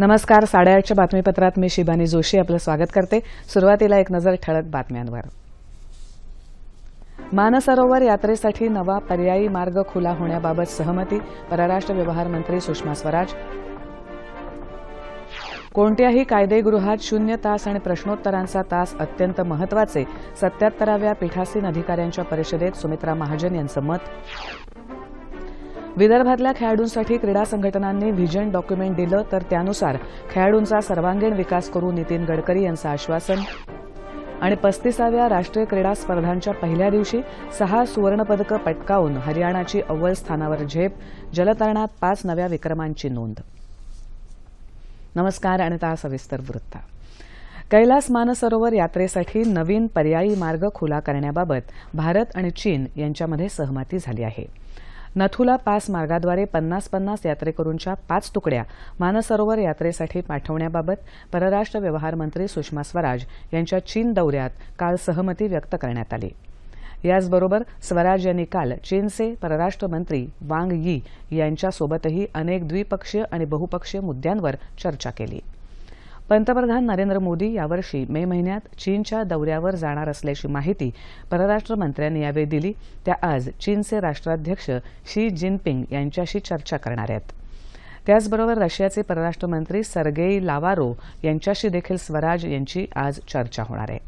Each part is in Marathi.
नमस्कार साडेआठच्या बातमीपत्रात मी शिबानी जोशी आपलं स्वागत करते. सुरुवातीला एक नजर ठळक बातम्यांवर. मानसरोवर यात्रेसाठी नवा पर्यायी मार्ग खुला होण्याबाबत सहमती परराष्ट्र व्यवहार मंत्री सुषमा स्वराज. कोणत्याही कायदेगृहात शून्य तास आणि प्रश्नोत्तरांचा तास अत्यंत महत्त्वाचे सत्याहत्तराव्या पीठासीन अधिकाऱ्यांच्या परिषदेत सुमित्रा महाजन यांचं मत. विदर्भातल्या खेळाडूंसाठी क्रीडा संघटनांनी व्हिजन डॉक्युमेंट दिलं तर त्यानुसार खेळाडूंचा सर्वांगीण विकास करू नितीन गडकरी यांचं आश्वासन. आणि पस्तीसाव्या राष्ट्रीय क्रीडा स्पर्धांच्या पहिल्या दिवशी सहा सुवर्णपदकं पटकावून हरियाणाची अव्वल स्थानावर झेप जलतरणात पाच नव्या विक्रमांची नोंद. नमस्कार आणि ता सविस्तर वृत्त. कैलास मानसरोवर यात्रेसाठी नवीन पर्यायी मार्ग खुला करण्याबाबत भारत आणि चीन यांच्यामध्ये सहमती झाली आहे. नथुला पास मार्गाद्वारे पन्नास पन्नास यात्रेकरूंच्या पाच तुकड्या मानसरोवर यात्रेसाठी पाठवण्याबाबत परराष्ट्र व्यवहार मंत्री सुषमा स्वराज यांच्या चीन दौऱ्यात काल सहमती व्यक्त करण्यात आली. याचबरोबर स्वराज यांनी काल चीनचे परराष्ट्र मंत्री वांग यी यांच्यासोबतही अनेक द्विपक्षीय आणि बहुपक्षीय मुद्द्यांवर चर्चा केली. पंतप्रधान नरेंद्र मोदी यावर्षी मे महिन्यात चीनच्या दौऱ्यावर जाणार असल्याची माहिती परराष्ट्र मंत्र्यांनी यावेळी दिली. त्या आज चीनचे राष्ट्राध्यक्ष शी जिनपिंग यांच्याशी चर्चा करणार आहेत. त्याचबरोबर रशियाचे परराष्ट्र मंत्री सर्गेई लावारो यांच्याशी देखील स्वराज यांची आज चर्चा होणार आहे.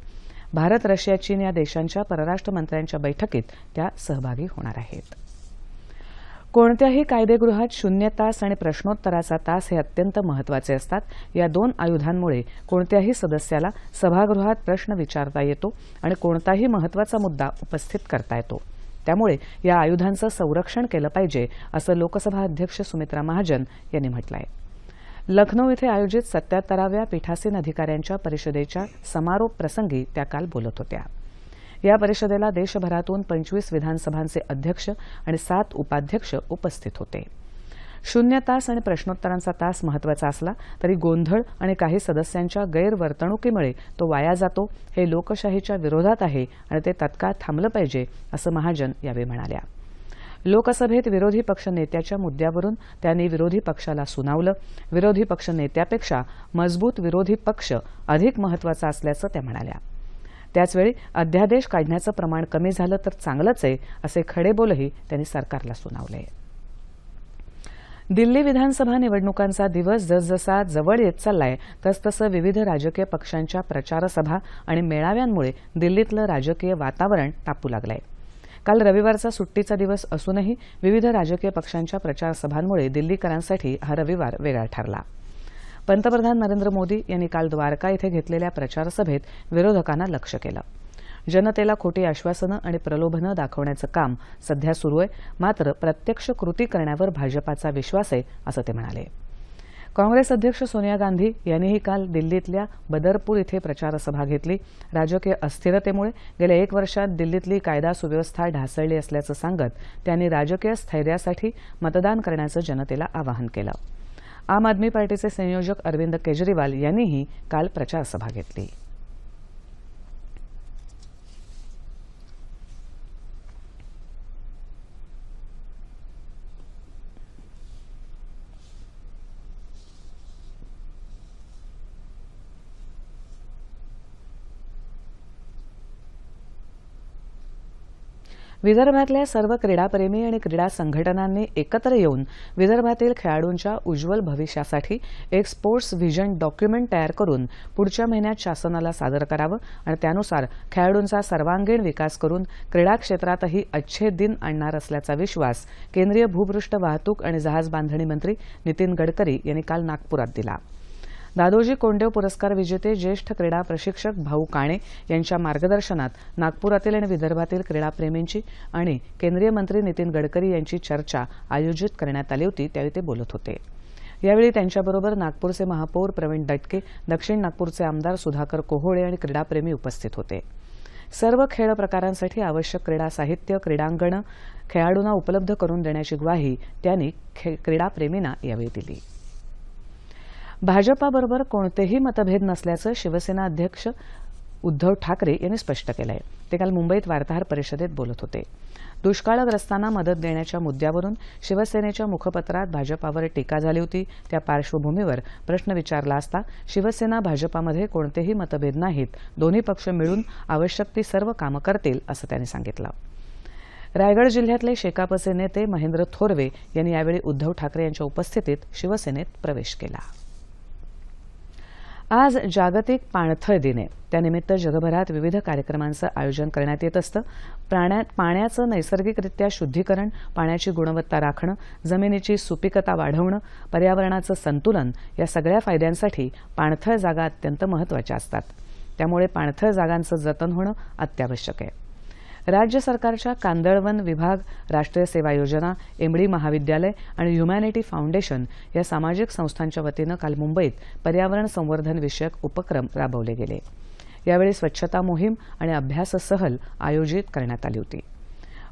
भारत रशिया चीन या देशांच्या परराष्ट्र मंत्र्यांच्या बैठकीत त्या सहभागी होणार आहेत. कोणत्याही कायदेगृहात शून्य तास आणि प्रश्नोत्तराचा तास हे अत्यंत महत्त्वाचे असतात. या दोन आयुधांमुळे कोणत्याही सदस्याला सभागृहात प्रश्न विचारता येतो आणि कोणताही महत्त्वाचा मुद्दा उपस्थित करता येतो. त्यामुळे या आयुधांचं संरक्षण केलं पाहिजे असं लोकसभा अध्यक्ष सुमित्रा महाजन यांनी म्हटलं आहे लखनौ इथे आयोजित सत्याहत्तराव्या पीठासीन अधिकाऱ्यांच्या परिषदेच्या समारोप प्रसंगी त्या काल बोलत होत्या. या परिषदेला देशभरातून पंचवीस विधानसभांचे अध्यक्ष आणि सात उपाध्यक्ष उपस्थित होते. शून्य तास आणि प्रश्नोत्तरांचा तास महत्त्वाचा असला तरी गोंधळ आणि काही सदस्यांच्या गैरवर्तणुकीमुळे तो वाया जातो हे लोकशाहीच्या विरोधात आहे आणि ते तत्काळ थांबलं पाहिजे असं महाजन यावेळी म्हणाल्या. लोकसभेत विरोधी पक्ष नेत्याच्या मुद्द्यावरून त्यांनी विरोधी पक्षाला सुनावलं. विरोधी पक्ष नेत्यापेक्षा मजबूत विरोधी पक्ष अधिक महत्त्वाचा असल्याचं त्या म्हणाल्या. त्याचवेळी अध्यादेश काढण्याचं प्रमाण कमी झालं तर चांगलंच आहे असे खडेबोलही त्यांनी सरकारला सुनावले. दिल्ली विधानसभा निवडणुकांचा दिवस जसजसा जवळ येत चाललाय तसतसं विविध राजकीय पक्षांच्या प्रचारसभा आणि मेळाव्यांमुळे दिल्लीतलं राजकीय वातावरण तापू लागलंय. काल रविवारचा सुट्टीचा दिवस असूनही विविध राजकीय पक्षांच्या प्रचारसभांमुळे दिल्लीकरांसाठी हा रविवार वेगळा ठरला. पंतप्रधान नरेंद्र मोदी यांनी काल द्वारका इथे घेतलेल्या प्रचारसभेत विरोधकांना लक्ष केलं. जनतेला खोटी आश्वासनं आणि प्रलोभनं दाखवण्याचं काम सध्या सुरू आहे मात्र प्रत्यक्ष कृती करण्यावर भाजपाचा विश्वास आहे असं ते म्हणाले. काँग्रेस अध्यक्ष सोनिया गांधी यांनीही काल दिल्लीतल्या बदरपूर इथे प्रचारसभा घेतली. राजकीय अस्थिरतेमुळे गेल्या एक वर्षात दिल्लीतली कायदा सुव्यवस्था ढासळली असल्याचं सांगत त्यांनी राजकीय स्थैर्यासाठी मतदान करण्याचं जनतेला आवाहन केलं. आम आदमी पार्टीचे संयोजक अरविंद केजरीवाल यांनीही काल प्रचारसभा घेतली. विदर्भातल्या सर्व क्रीडाप्रेमी आणि क्रीडा संघटनांनी एकत्र येऊन विदर्भातील खेळाडूंच्या उज्ज्वल भविष्यासाठी एक स्पोर्ट्स व्हिजन डॉक्युमेंट तयार करून पुढच्या महिन्यात शासनाला सादर करावं आणि त्यानुसार खेळाडूंचा सर्वांगीण विकास करून क्रीडा क्षेत्रातही अच्छे दिन आणणार असल्याचा विश्वास केंद्रीय भूपृष्ठ वाहतूक आणि जहाज बांधणी मंत्री नितीन गडकरी यांनी काल नागपुरात दिला. दादोजी कोंडेव पुरस्कार विजेते ज्येष्ठ क्रीडा प्रशिक्षक भाऊ काणे यांच्या मार्गदर्शनात नागपुरातील आणि विदर्भातील क्रीडाप्रेमींची आणि केंद्रीय मंत्री नितीन गडकरी यांची चर्चा आयोजित करण्यात आली होती त्यावेळी ते बोलत होते. यावेळी त्यांच्याबरोबर नागपूरचे महापौर प्रवीण दटके दक्षिण नागपूरचे आमदार सुधाकर कोहोळे आणि क्रीडाप्रेमी उपस्थित होते. सर्व खेळ प्रकारांसाठी आवश्यक क्रीडा साहित्य क्रीडांगणं खेळाडूंना उपलब्ध करून देण्याची ग्वाही त्यांनी क्रीडाप्रेमींना यावेळी दिली. भाजपाबरोबर कोणतेही मतभेद नसल्याचं शिवसेना अध्यक्ष उद्धव ठाकरे यांनी स्पष्ट केलं आहे ते काल मुंबईत वार्ताहर परिषदेत बोलत होते. दुष्काळग्रस्तांना मदत देण्याच्या मुद्द्यावरून शिवसेनेच्या मुखपत्रात भाजपावर टीका झाली होती. त्या पार्श्वभूमीवर प्रश्न विचारला असता शिवसेना भाजपामध्ये कोणतेही मतभेद नाहीत. दोन्ही पक्ष मिळून आवश्यक ती सर्व कामं करतील असं त्यांनी सांगितलं. रायगड जिल्ह्यातले शेकापचे नेते महेंद्र थोरवे यांनी यावेळी उद्धव ठाकरे यांच्या उपस्थितीत शिवसेनेत प्रवेश केला. आज जागतिक पाणथळ दिन आहे. त्यानिमित्त जगभरात विविध कार्यक्रमांचं आयोजन करण्यात येत असतं. प्राण्यात पाण्याचं नैसर्गिकरित्या शुद्धीकरण पाण्याची गुणवत्ता राखणं जमिनीची सुपिकता वाढवणं पर्यावरणाचं संतुलन या सगळ्या फायद्यांसाठी पाणथळ जागा अत्यंत महत्त्वाच्या असतात. त्यामुळे पाणथळ जागांचं जतन होणं अत्यावश्यक आहे. राज्य सरकारच्या कांदळवन विभाग राष्ट्रीय सेवा योजना एमडी महाविद्यालय आणि ह्युमॅनिटी फाउंडेशन या सामाजिक संस्थांच्या वतीनं काल मुंबईत पर्यावरण संवर्धन विषयक उपक्रम राबवले गेले. यावेळी स्वच्छता मोहीम आणि अभ्यास सहल आयोजित करण्यात आली होती.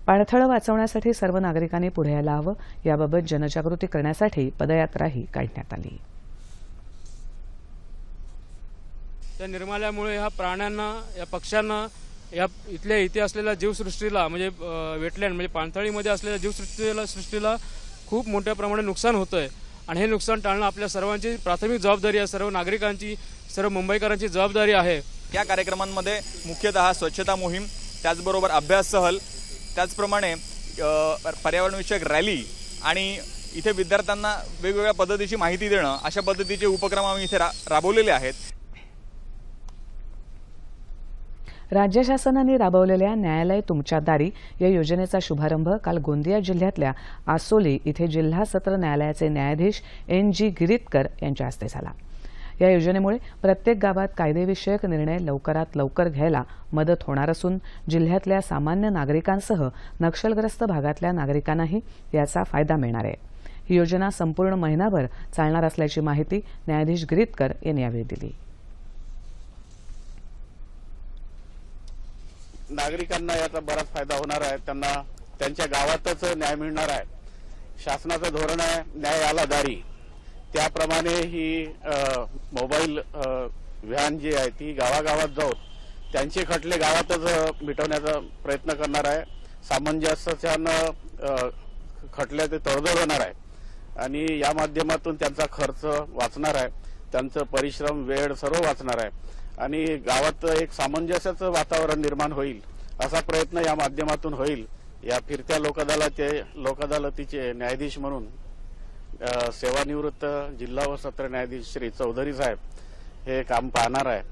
पाणथळं वाचवण्यासाठी सर्व नागरिकांनी पुढे यायला हवं याबाबत जनजागृती करण्यासाठी पदयात्राही काढण्यात आली. त्या निर्माल्यामुळे ह्या प्राण्यांना या पक्ष्यांना या इथल्या इथे असलेल्या जीवसृष्टीला म्हणजे वेटलँड म्हणजे पाणथळीमध्ये असलेल्या जीवसृष्टीला सृष्टीला खूप मोठ्या प्रमाणात नुकसान होतं आहे आणि हे नुकसान टाळणं आपल्या सर्वांची प्राथमिक जबाबदारी आहे सर्व नागरिकांची सर्व मुंबईकरांची जबाबदारी आहे. या कार्यक्रमांमध्ये मुख्यतः स्वच्छता मोहीम त्याचबरोबर अभ्यास सहल त्याचप्रमाणे पर्यावरणविषयक रॅली आणि इथे विद्यार्थ्यांना वेगवेगळ्या पद्धतीची माहिती देणं अशा पद्धतीचे उपक्रम आम्ही इथे रा राबवलेले आहेत. राज्य शासनाने राबवलेल्या न्यायालय तुमच्या दारी या योजनेचा शुभारंभ काल गोंदिया जिल्ह्यातल्या आसोली इथे जिल्हा सत्र न्यायालयाचे न्यायाधीश एन जी गिरीतकर यांच्या हस्ते झाला. या योजनेमुळे प्रत्येक गावात कायदेविषयक निर्णय लवकरात लवकर घ्यायला मदत होणार असून जिल्ह्यातल्या सामान्य नागरिकांसह नक्षलग्रस्त भागातल्या नागरिकांनाही याचा फायदा मिळणार आहे. ही योजना संपूर्ण महिनाभर चालणार असल्याची माहिती न्यायाधीश गिरीतकर यांनी यावेळी दिली. नागरिकांना याचा बराच फायदा होणार आहे. त्यांना त्यांच्या गावातच न्याय मिळणार आहे. शासनाचं धोरण आहे न्यायाला दारी. त्याप्रमाणे ही मोबाईल व्हॅन जी आहे ती गावागावात जाऊन त्यांचे खटले गावातच मिटवण्याचा प्रयत्न करणार आहे. सामंजस्यानं अ, खटले ते तडजोड होणार आहे. आणि या माध्यमातून त्यांचा खर्च वाचणार आहे. त्यांचं परिश्रम वेळ सर्व वाचणार आहे. आणि गावात एक सामंजस्याचं वातावरण निर्माण होईल असा प्रयत्न या माध्यमातून होईल. या फिरत्या लोकअदालते लोकदालतीचे न्यायाधीश म्हणून सेवानिवृत्त जिल्हा व सत्र न्यायाधीश श्री चौधरी साहेब हे काम पाहणार आहे.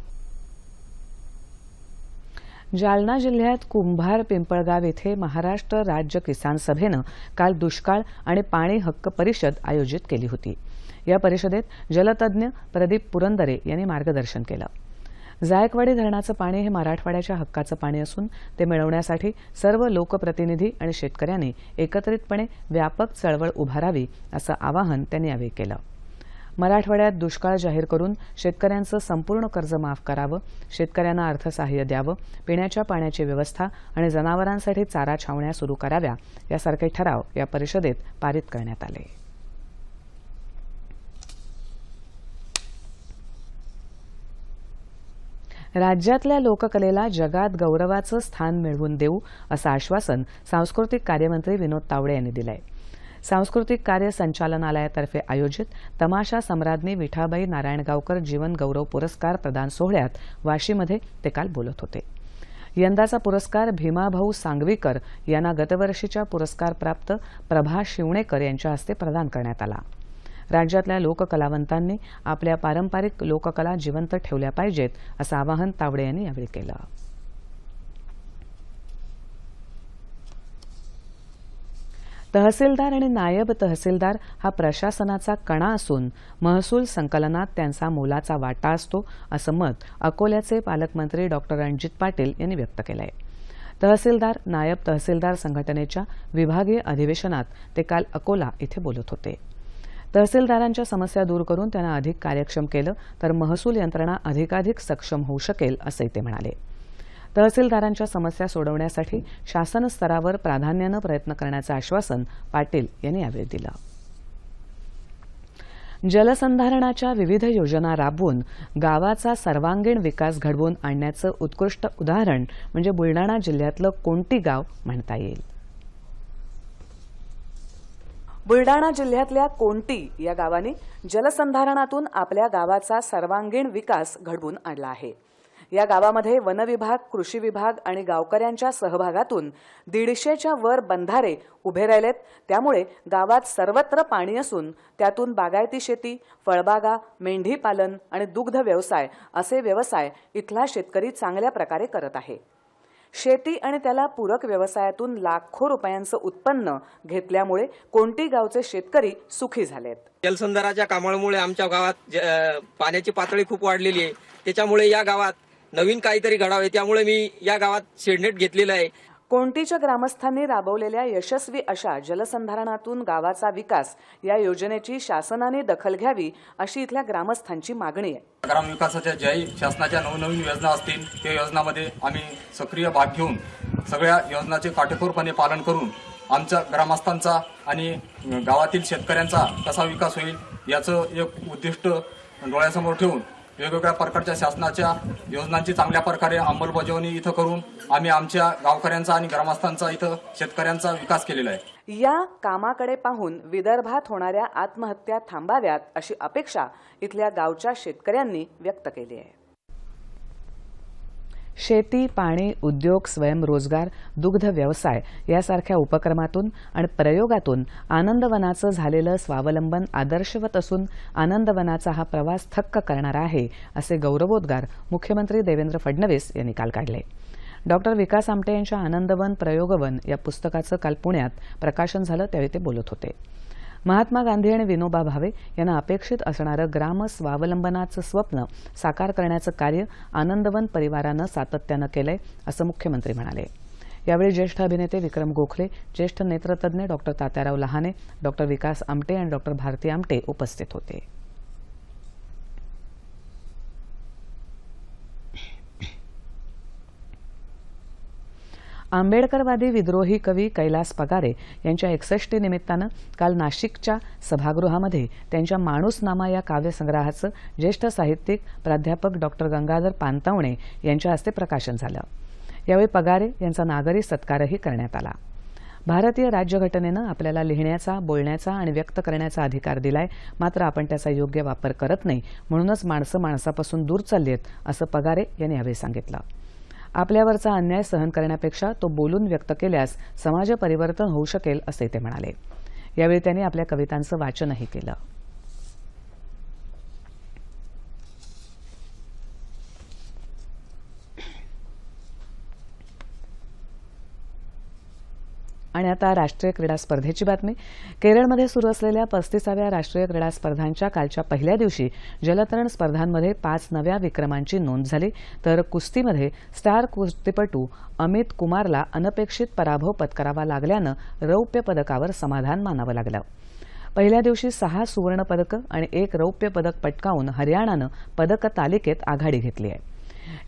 जालना जिल्ह्यात कुंभार पिंपळगाव येथे महाराष्ट्र राज्य किसान सभेनं काल दुष्काळ आणि पाणी हक्क परिषद आयोजित केली होती. या परिषदेत जलतज्ञ प्रदीप पुरंदरे यांनी मार्गदर्शन केलं. जायकवाडी धरणाचं पाणी हे मराठवाड्याच्या हक्काचं पाणी असून ते मिळवण्यासाठी सर्व लोकप्रतिनिधी आणि शेतकऱ्यांनी एकत्रितपणे व्यापक चळवळ उभारावी असं आवाहन त्यांनी यावेळी केलं. मराठवाड्यात दुष्काळ जाहीर करून शेतकऱ्यांचं संपूर्ण कर्ज माफ करावं शेतकऱ्यांना अर्थसहाय्य द्यावं पिण्याच्या पाण्याची व्यवस्था आणि जनावरांसाठी चारा छावण्या सुरू कराव्या यासारखे ठराव या परिषदेत पारित करण्यात आले. राज्यातल्या लोककलेला जगात गौरवाचं स्थान मिळवून देऊ असं आश्वासन सांस्कृतिक कार्यमंत्री विनोद तावडे यांनी दिलं आहे सांस्कृतिक कार्य संचालनालयातर्फे आयोजित तमाशा सम्राज्ञी विठाबाई नारायणगावकर जीवन गौरव पुरस्कार प्रदान सोहळ्यात वाशीमध्ये ते काल बोलत होते. यंदाचा पुरस्कार भीमाभाऊ सांगवीकर यांना गतवर्षीच्या पुरस्कारप्राप्त प्रभा शिवणेकर यांच्या हस्ते प्रदान करण्यात आला. राज्यातल्या लोककलावंतांनी आपल्या पारंपरिक लोककला जिवंत ठेवल्या पाहिजेत असं आवाहन तावडे यांनी यावेळी केलं. तहसीलदार आणि नायब तहसीलदार हा प्रशासनाचा कणा असून महसूल संकलनात त्यांचा मोलाचा वाटा असतो असं मत अकोल्याचे पालकमंत्री डॉक्टर रणजित पाटील यांनी व्यक्त केलं आहे तहसीलदार नायब तहसीलदार संघटनेच्या विभागीय अधिवेशनात ते काल अकोला इथे बोलत होते. तहसीलदारांच्या समस्या दूर करून त्यांना अधिक कार्यक्षम केलं तर महसूल यंत्रणा अधिकाधिक सक्षम होऊ शकेल असंही ते म्हणाले. तहसीलदारांच्या समस्या सोडवण्यासाठी शासन स्तरावर प्राधान्यानं प्रयत्न करण्याचं आश्वासन पाटील यांनी यावेळी दिलं. जलसंधारणाच्या विविध योजना राबवून गावाचा सर्वांगीण विकास घडवून आणण्याचं उत्कृष्ट उदाहरण म्हणजे बुलडाणा जिल्ह्यातलं कोणती गाव म्हणता येईल? बुलडाणा जिल्ह्यातल्या कोणती या गावाने जलसंधारणातून आपल्या गावाचा सर्वांगीण विकास घडवून आणला आहे. या गावामध्ये वनविभाग कृषी विभाग आणि गावकऱ्यांच्या सहभागातून दीडशेच्या वर बंधारे उभे राहिलेत. त्यामुळे गावात सर्वत्र पाणी असून त्यातून बागायती शेती फळबागा मेंढी पालन आणि दुग्ध व्यवसाय असे व्यवसाय इथला शेतकरी चांगल्या प्रकारे करत आहे. शेती आणि त्याला पूरक व्यवसायातून लाखो रुपयांचं उत्पन्न घेतल्यामुळे कोणती गावचे शेतकरी सुखी झालेत? जलसंधाराच्या कामामुळे आमच्या गावात ज- पाण्याची पातळी खूप वाढलेली आहे. त्याच्यामुळे या गावात नवीन काहीतरी घडावे त्यामुळे मी या गावात शेडनेट घेतलेलं आहे. कोणतीच्या ग्रामस्थांनी राबवलेल्या यशस्वी अशा जलसंधारणातून गावाचा विकास या योजनेची शासनाने दखल घ्यावी अशी इथल्या ग्रामस्थांची मागणी आहे. ग्रामविकासाच्या ज्याही शासनाच्या नवनवीन योजना असतील त्या योजनामध्ये आम्ही सक्रिय भाग घेऊन सगळ्या योजनाचे काटेकोरपणे पालन करून आमच्या ग्रामस्थांचा आणि गावातील शेतकऱ्यांचा कसा विकास होईल याचं एक उद्दिष्ट डोळ्यासमोर ठेवून वेगवेगळ्या प्रकारच्या शासनाच्या योजनांची चांगल्या प्रकारे अंमलबजावणी इथं करून आम्ही आमच्या गावकऱ्यांचा आणि ग्रामस्थांचा इथं शेतकऱ्यांचा विकास केलेला आहे. या कामाकडे पाहून विदर्भात होणाऱ्या आत्महत्या थांबाव्यात अशी अपेक्षा इथल्या गावच्या शेतकऱ्यांनी व्यक्त केली आहे. शेती पाणी उद्योग स्वयंरोजगार दुग्ध व्यवसाय यासारख्या उपक्रमातून आणि प्रयोगातून आनंदवनाचं झालेलं स्वावलंबन आदर्शवत असून आनंदवनाचा हा प्रवास थक्क करणारा आहे असे गौरवोद्गार मुख्यमंत्री देवेंद्र फडणवीस यांनी काल काढले. डॉक्टर विकास आमटे यांच्या आनंदवन प्रयोगवन या पुस्तकाचं काल पुण्यात प्रकाशन झालं त्यावेळी ते बोलत होते. महात्मा गांधी आणि विनोबा भावे यांना अपेक्षित असणारं ग्राम स्वावलंबनाचं स्वप्न साकार करण्याचं कार्य आनंदवन परिवारानं सातत्यानं केलंय असं मुख्यमंत्री म्हणाले. यावेळी ज्येष्ठ अभिनेते विक्रम गोखले ज्येष्ठ नेत्रतज्ञ डॉक्टर तात्याराव लहाने डॉक्टर विकास आमटे आणि डॉक्टर भारती आमटे उपस्थित होते. आंबेडकरवादी विद्रोही कवी कैलास पगारे यांच्या एकसष्टी निमित्तानं काल नाशिकच्या सभागृहामध्ये त्यांच्या माणूसनामा या काव्यसंग्रहाचं ज्येष्ठ साहित्यिक प्राध्यापक डॉक्टर गंगाधर पानतावणे यांच्या हस्ते प्रकाशन झालं. यावेळी पगारे यांचा नागरी सत्कारही करण्यात आला. भारतीय राज्यघटनेनं आपल्याला लिहिण्याचा बोलण्याचा आणि व्यक्त करण्याचा अधिकार दिलाय मात्र आपण त्याचा योग्य वापर करत नाही म्हणूनच माणसं माणसापासून दूर चालली आहेत असं पगारे यांनी यावेळी सांगितलं. आपल्यावरचा अन्याय सहन करण्यापेक्षा तो बोलून व्यक्त केल्यास समाज परिवर्तन होऊ शकेल असे ते म्हणाले. यावेळी त्यांनी आपल्या कवितांचं वाचनही केलं. आणि आता राष्ट्रीय क्रीडा स्पर्धेची बातमी. केरळमध्ये सुरू असलेल्या पस्तीसाव्या राष्ट्रीय क्रीडा स्पर्धांच्या कालच्या पहिल्या दिवशी जलतरण स्पर्धांमध्ये पाच नव्या विक्रमांची नोंद झाली. तर कुस्तीमध्ये स्टार कुस्तीपटू अमित कुमारला अनपेक्षित पराभव पत्करावा लागल्यानं रौप्य पदकावर समाधान मानावं लागलं. पहिल्या दिवशी सहा सुवर्ण पदकं आणि एक रौप्य पदक पटकावून हरियाणानं पदक तालिकेत आघाडी घेतली आहे.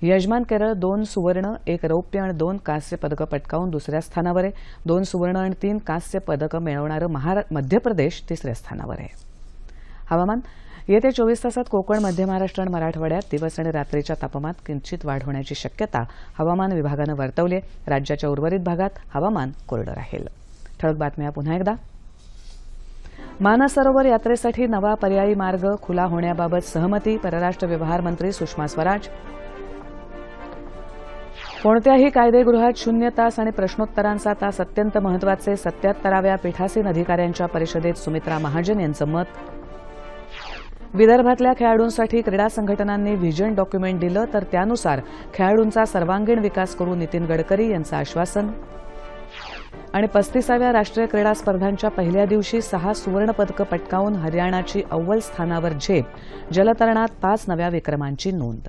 यजमान केरळ दोन सुवर्ण एक रौप्य आणि दोन कांस्य पदकं पटकावून दुसऱ्या स्थानावर आहे. दोन सुवर्ण आणि तीन कांस्य पदकं मिळवणारं महारा मध्य प्रदेश तिसऱ्या स्थानावर आहे. हवामान येत्या चोवीस तासात कोकण मध्य महाराष्ट्र आणि मराठवाड्यात दिवस आणि रात्रीच्या तापमानात किंचित वाढ होण्याची शक्यता हवामान विभागानं वर्तवली राज्याच्या उर्वरित भागात हवामान कोरडं राहील. ठळक बातम्या पुन्हा एकदा. मानसरोवर यात्रेसाठी नवा पर्यायी मार्ग खुला होण्याबाबत सहमती परराष्ट्र व्यवहार मंत्री सुषमा स्वराज कोणत्याही कायदेगृहात शून्य तास आणि प्रश्नोत्तरांचा तास अत्यंत महत्त्वाचे सत्याहत्तराव्या पीठासीन अधिकाऱ्यांच्या परिषदेत सुमित्रा महाजन यांचं मत. विदर्भातल्या खेळाडूंसाठी क्रीडा संघटनांनी व्हिजन डॉक्युमेंट दिलं तर त्यानुसार खेळाडूंचा सर्वांगीण विकास करू नितीन गडकरी यांचं आश्वासन. आणि पस्तीसाव्या राष्ट्रीय क्रीडा स्पर्धांच्या पहिल्या दिवशी सहा सुवर्णपदकं पटकावून हरियाणाची अव्वल स्थानावर झेप जलतरणात पाच नव्या विक्रमांची नोंद.